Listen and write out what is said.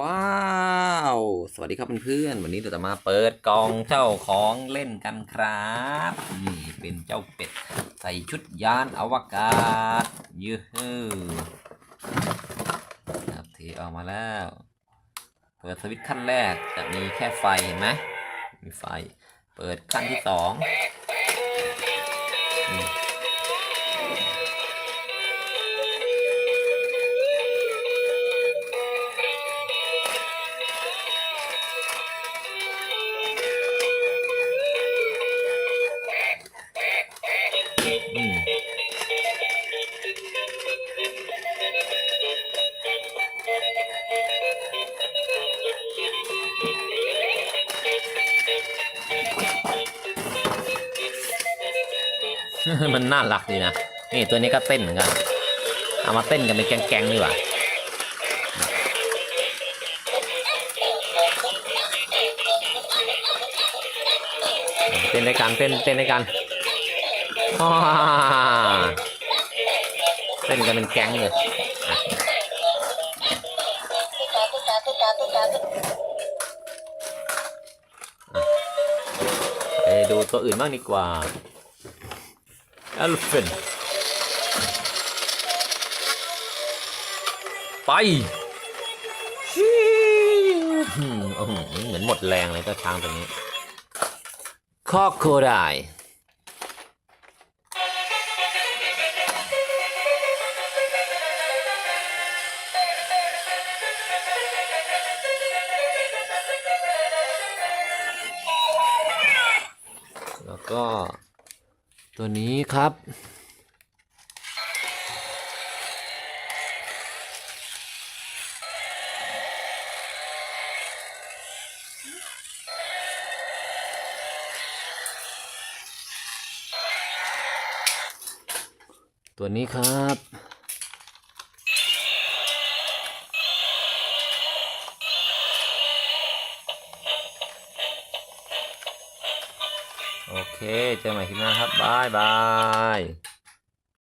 ว้าว สวัสดีครับเพื่อนๆวันนี้เราจะมาเปิดกล่องเจ้าของเล่นกันครับนี่เป็นเจ้าเป็ดใส่ชุดยานอวกาศยือฮือครับเทออกมาแล้ว เปิดสวิตช์ขั้นแรกจะมีแค่ไฟเห็นไหมมีไฟ เปิดขั้นที่สอง มันน่ารักดีนะ นี่ตัวนี้ก็เต้นเหมือนกัน เอามาเต้นกันเป็นแก๊งๆดีกว่าเต้นด้วยกันเต้นเต้นด้วยกันเต้นกันเป็นแก๊งเลยไปดูตัวอื่นบ้างดีกว่า Elephant ไปชิวอืมอื้อหือเหมือนหมดแรงเลยเจ้าช้างตัวนี้คอกโคไดแล้วก็ ตัวนี้ครับ ตัวนี้ครับ โอเค เจอใหม่คลิปหน้าครับบายบาย